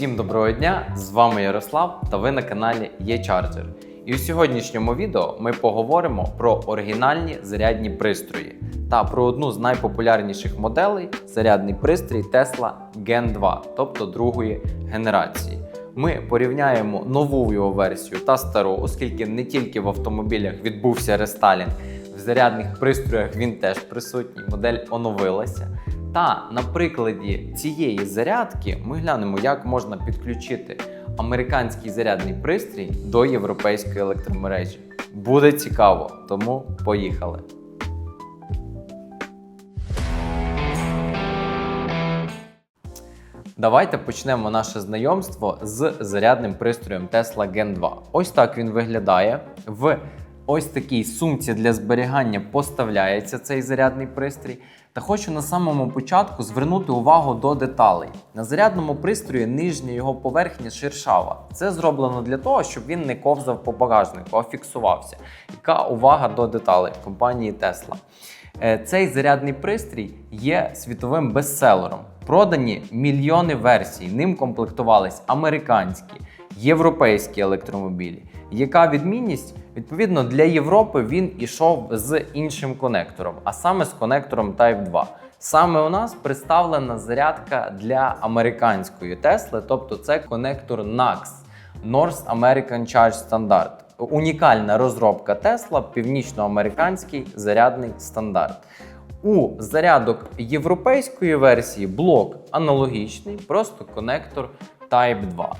Всім доброго дня! З вами Ярослав та ви на каналі eCharger. І у сьогоднішньому відео ми поговоримо про оригінальні зарядні пристрої та про одну з найпопулярніших моделей зарядний пристрій Tesla Gen 2, тобто другої генерації. Ми порівняємо нову його версію та стару, оскільки не тільки в автомобілях відбувся рестайлінг, в зарядних пристроях він теж присутній, модель оновилася. Та на прикладі цієї зарядки ми глянемо, як можна підключити американський зарядний пристрій до європейської електромережі. Буде цікаво, тому поїхали. Давайте почнемо наше знайомство з зарядним пристроєм Tesla Gen 2. Ось так він виглядає. В ось такій сумці для зберігання поставляється цей зарядний пристрій. Та хочу на самому початку звернути увагу до деталей. На зарядному пристрої нижня його поверхня шершава. Це зроблено для того, щоб він не ковзав по багажнику, а фіксувався. Яка увага до деталей компанії Tesla. Е, Цей зарядний пристрій є світовим бестселером. Продані мільйони версій. Ним комплектувались американські, європейські електромобілі. Яка відмінність? Відповідно, для Європи він ішов з іншим конектором, а саме з конектором Type 2. Саме у нас представлена зарядка для американської Тесли, тобто це конектор NAX North American Charge Standard. Унікальна розробка Tesla, північноамериканський зарядний стандарт. У зарядок європейської версії блок аналогічний, просто конектор Type 2.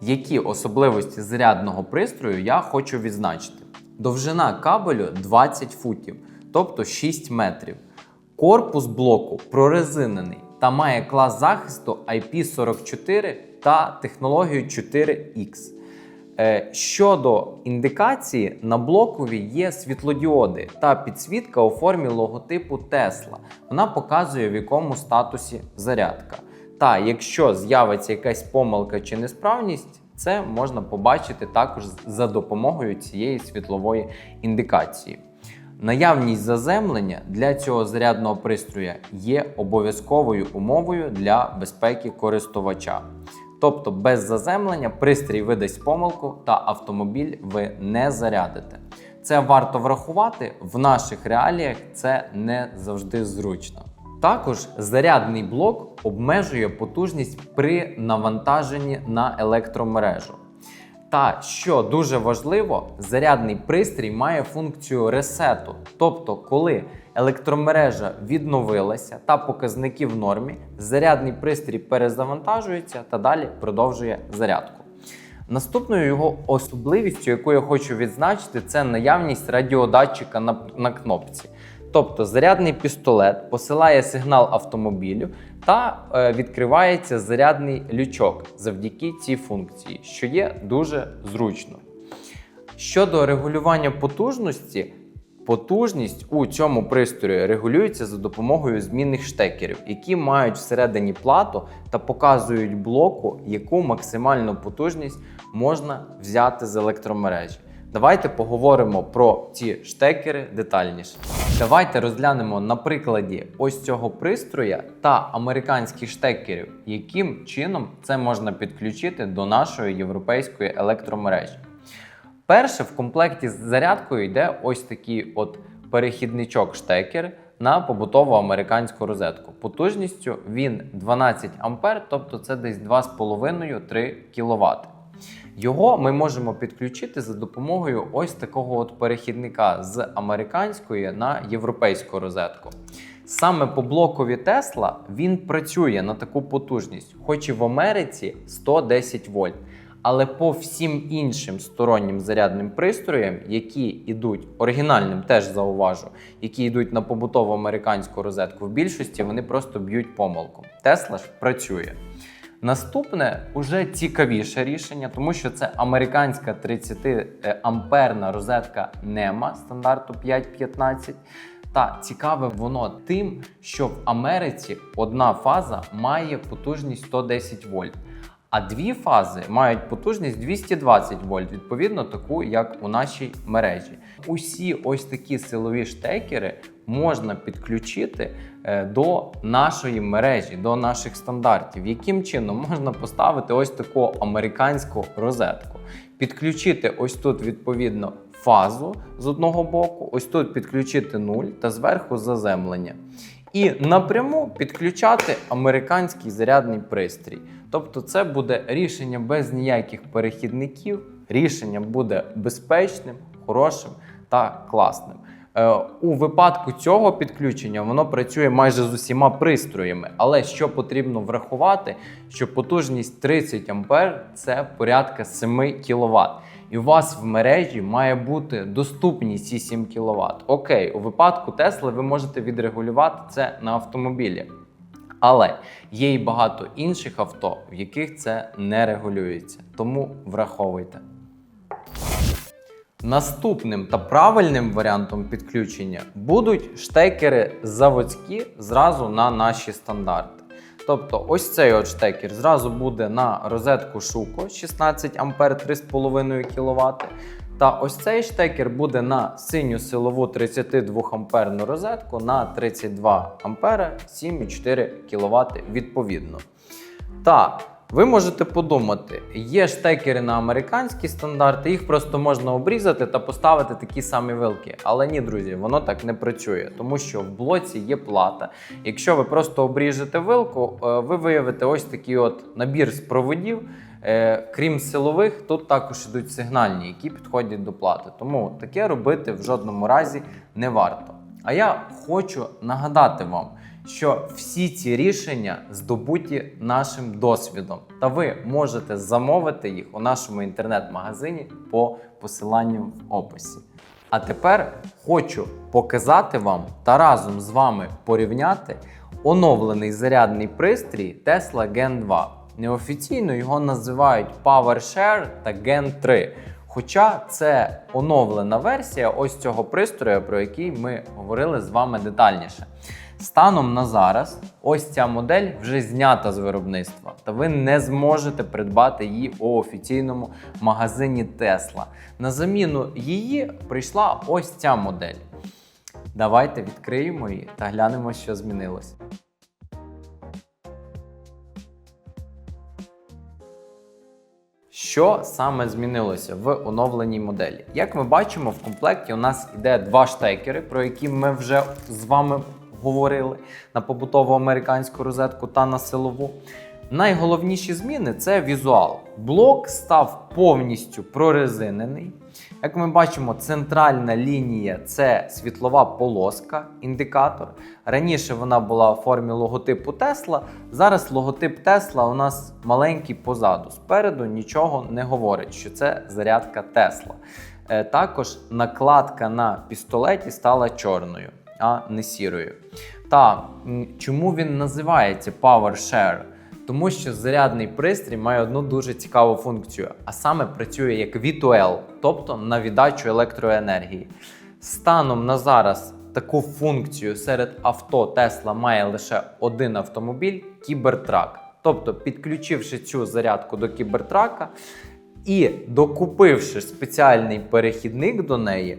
Які особливості зарядного пристрою я хочу відзначити? Довжина кабелю 20 футів, тобто 6 метрів. Корпус блоку прорезинений та має клас захисту IP44 та технологію 4X. Е, Щодо індикації, на блокові є світлодіоди та підсвітка у формі логотипу Tesla. Вона показує, в якому статусі зарядка. Та якщо з'явиться якась помилка чи несправність, це можна побачити також за допомогою цієї світлової індикації. Наявність заземлення для цього зарядного пристроя є обов'язковою умовою для безпеки користувача. Тобто без заземлення пристрій видасть помилку та автомобіль ви не зарядите. Це варто врахувати в наших реаліях, це не завжди зручно. Також зарядний блок обмежує потужність при навантаженні на електромережу. Та що дуже важливо, зарядний пристрій має функцію ресету. Тобто, коли електромережа відновилася та показники в нормі, зарядний пристрій перезавантажується та далі продовжує зарядку. Наступною його особливістю, яку я хочу відзначити, це наявність радіодатчика на, на кнопці. Тобто зарядний пістолет посилає сигнал автомобілю та е, відкривається зарядний лючок завдяки цій функції, що є дуже зручно. Щодо регулювання потужності, потужність у цьому пристрої регулюється за допомогою змінних штекерів, які мають всередині плату та показують блоку, яку максимальну потужність можна взяти з електромережі. Давайте поговоримо про ці штекери детальніше. Давайте розглянемо на прикладі ось цього пристроя та американських штекерів, яким чином це можна підключити до нашої європейської електромережі. Перше, в комплекті з зарядкою йде ось такий от перехідничок штекер на побутову американську розетку. Потужністю він 12 А, тобто це десь 2,5-3 кВт. Його ми можемо підключити за допомогою ось такого от перехідника з американської на європейську розетку. Саме по блокові Tesla він працює на таку потужність, хоч і в Америці 110 вольт. Але по всім іншим стороннім зарядним пристроям, які йдуть оригінальним, теж зауважу, які йдуть на побутову американську розетку, в більшості вони просто б'ють помилку. Тесла ж працює. Наступне уже цікавіше рішення, тому що це американська 30 амперна розетка NEMA стандарту 5.15. Та цікаве воно тим, що в Америці одна фаза має потужність 110 вольт. А дві фази мають потужність 220 вольт, відповідно таку, як у нашій мережі. Усі ось такі силові штекери можна підключити е, до нашої мережі, до наших стандартів. Яким чином можна поставити ось таку американську розетку, підключити ось тут відповідно фазу з одного боку, ось тут підключити нуль та зверху заземлення. І напряму підключати американський зарядний пристрій. Тобто, це буде рішення без ніяких перехідників. Рішення буде безпечним, хорошим та класним. Е, У випадку цього підключення воно працює майже з усіма пристроями. Але що потрібно врахувати, що потужність 30 А це порядка 7 кВт. І у вас в мережі має бути доступні ці 7 кВт. Окей, у випадку Тесли ви можете відрегулювати це на автомобілі. Але є і багато інших авто, в яких це не регулюється. Тому враховуйте. Наступним та правильним варіантом підключення будуть штекери заводські зразу на наші стандарти. Тобто, ось цей от штекер зразу буде на розетку Шуко 16 А 3,5 кВт. Та ось цей штекер буде на синю силову 32 амперну розетку на 32 А 7,4 кВт відповідно. Та ви можете подумати, є штекери на американські стандарти, їх просто можна обрізати та поставити такі самі вилки. Але ні, друзі, воно так не працює, тому що в блоці є плата. Якщо ви просто обріжете вилку, е, ви виявите ось такий от набір з проводів. Е, Крім силових, тут також ідуть сигнальні, які підходять до плати. Тому таке робити в жодному разі не варто. А я хочу нагадати вам, що всі ці рішення здобуті нашим досвідом, та ви можете замовити їх у нашому інтернет-магазині по посиланню в описі. А тепер хочу показати вам та разом з вами порівняти оновлений зарядний пристрій Tesla Gen 2. Неофіційно його називають PowerShare та Gen 3. Хоча це оновлена версія ось цього пристрою, про який ми говорили з вами детальніше. Станом на зараз, ось ця модель вже знята з виробництва, та ви не зможете придбати її у офіційному магазині Tesla. На заміну її прийшла ось ця модель. Давайте відкриємо її та глянемо, що змінилось. Що саме змінилося в оновленій моделі? Як ми бачимо, в комплекті у нас йде два штекери, про які ми вже з вами говорили на побутову американську розетку та на силову. Найголовніші зміни це візуал. Блок став повністю прорезинений. Як ми бачимо, центральна лінія це світлова полоска, індикатор. Раніше вона була в формі логотипу Tesla. Зараз логотип Tesla у нас маленький позаду. Спереду нічого не говорить, що це зарядка Tesla. Е, Також накладка на пістолеті стала чорною, а не сірою. Та чому він називається PowerShare? Тому що зарядний пристрій має одну дуже цікаву функцію, а саме працює як V2L, тобто на віддачу електроенергії. Станом на зараз таку функцію серед авто Tesla має лише один автомобіль Cybertruck. Тобто, підключивши цю зарядку до кібертрака і докупивши спеціальний перехідник до неї,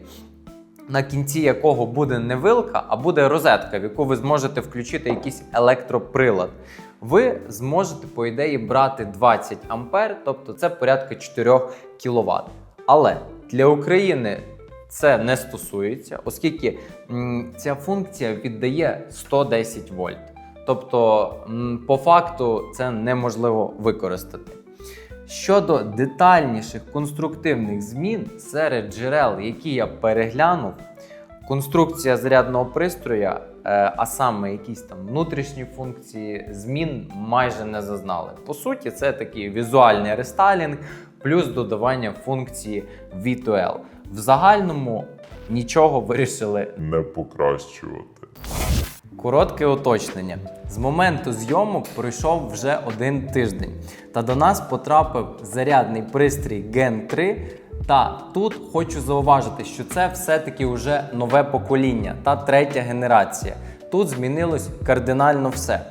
на кінці якого буде не вилка, а буде розетка, в яку ви зможете включити якийсь електроприлад. Ви зможете, по ідеї, брати 20 ампер, тобто це порядка 4 кВт. Але для України це не стосується, оскільки ця функція віддає 110 вольт. Тобто, по факту, це неможливо використати. Щодо детальніших конструктивних змін серед джерел, які я переглянув, конструкція зарядного пристроя, е, а саме якісь там внутрішні функції, змін майже не зазнали. По суті, це такий візуальний рестайлінг плюс додавання функції V2L. В загальному нічого вирішили не покращувати. Коротке уточнення. З моменту зйомок пройшов вже один тиждень, та до нас потрапив зарядний пристрій Gen 3. Та тут хочу зауважити, що це все-таки вже нове покоління та третя генерація. Тут змінилось кардинально все.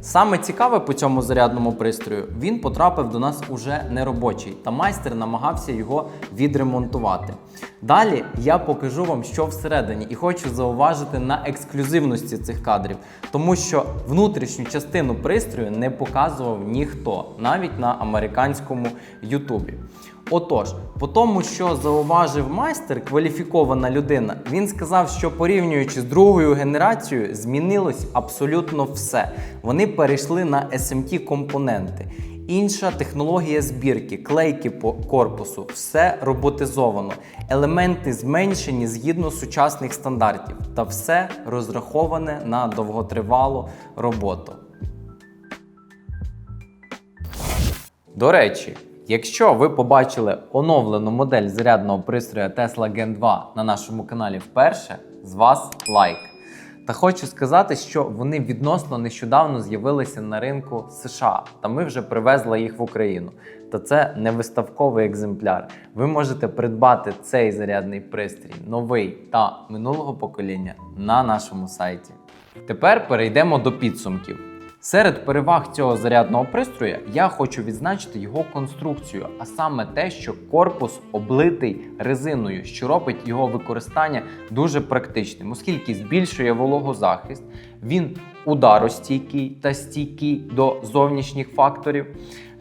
Саме цікаве по цьому зарядному пристрою, він потрапив до нас уже неробочий, та майстер намагався його відремонтувати. Далі я покажу вам, що всередині, і хочу зауважити на ексклюзивності цих кадрів, тому що внутрішню частину пристрою не показував ніхто, навіть на американському Ютубі. Отож, по тому, що зауважив майстер, кваліфікована людина, він сказав, що порівнюючи з другою генерацією, змінилось абсолютно все. Вони перейшли на SMT компоненти. Інша технологія збірки, клейки по корпусу, все роботизовано, елементи зменшені згідно сучасних стандартів, та все розраховане на довготривалу роботу. До речі, якщо ви побачили оновлену модель зарядного пристрою Tesla Gen 2 на нашому каналі вперше, з вас лайк. Та хочу сказати, що вони відносно нещодавно з'явилися на ринку США, та ми вже привезли їх в Україну. Та це не виставковий екземпляр. Ви можете придбати цей зарядний пристрій новий та минулого покоління на нашому сайті. Тепер перейдемо до підсумків. Серед переваг цього зарядного пристрою я хочу відзначити його конструкцію, а саме те, що корпус облитий резиною, що робить його використання дуже практичним, оскільки збільшує вологозахист, він ударостійкий та стійкий до зовнішніх факторів.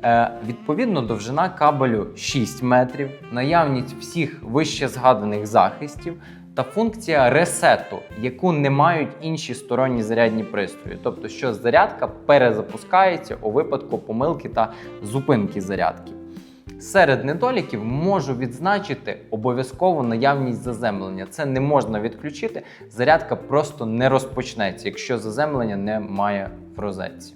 Е, відповідно, довжина кабелю 6 метрів, наявність всіх вище згаданих захистів та функція ресету, яку не мають інші сторонні зарядні пристрої. Тобто, що зарядка перезапускається у випадку помилки та зупинки зарядки. Серед недоліків можу відзначити обов'язково наявність заземлення. Це не можна відключити. Зарядка просто не розпочнеться, якщо заземлення немає в розетці.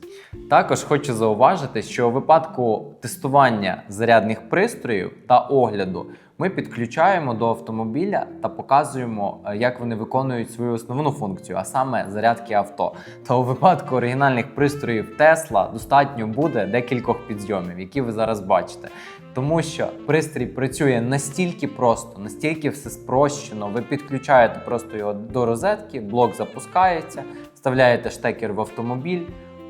Також хочу зауважити, що у випадку тестування зарядних пристроїв та огляду ми підключаємо до автомобіля та показуємо, е, як вони виконують свою основну функцію, а саме зарядки авто. Та у випадку оригінальних пристроїв Tesla достатньо буде декількох підйомів, які ви зараз бачите. Тому що пристрій працює настільки просто, настільки все спрощено. Ви підключаєте просто його до розетки, блок запускається, вставляєте штекер в автомобіль.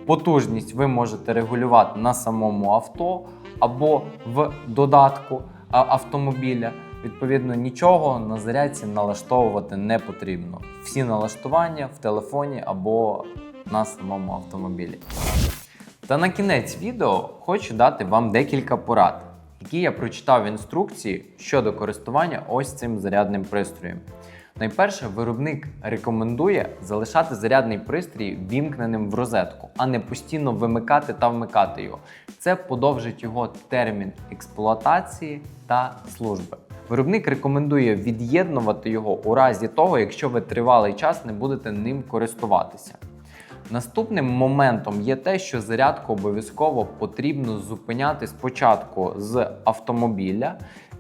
Потужність ви можете регулювати на самому авто або в додатку автомобіля. Відповідно, нічого на зарядці налаштовувати не потрібно. Всі налаштування в телефоні або на самому автомобілі. Та на кінець відео хочу дати вам декілька порад, які я прочитав в інструкції щодо користування ось цим зарядним пристроєм. Найперше, виробник рекомендує залишати зарядний пристрій вімкненим в розетку, а не постійно вимикати та вмикати його. Це подовжить його термін експлуатації та служби. Виробник рекомендує від'єднувати його у разі того, якщо ви тривалий час не будете ним користуватися. Наступним моментом є те, що зарядку обов'язково потрібно зупиняти спочатку з автомобіля,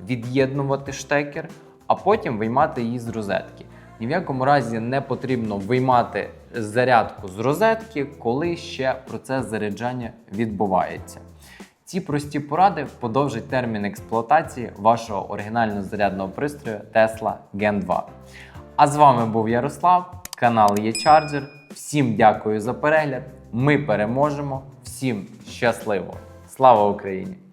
від'єднувати штекер, а потім виймати її з розетки. Ні в якому разі не потрібно виймати зарядку з розетки, коли ще процес заряджання відбувається. Ці прості поради подовжать термін експлуатації вашого оригінального зарядного пристрою Tesla Gen 2. А з вами був Ярослав, канал eCharger. Всім дякую за перегляд. Ми переможемо. Всім щасливо! Слава Україні!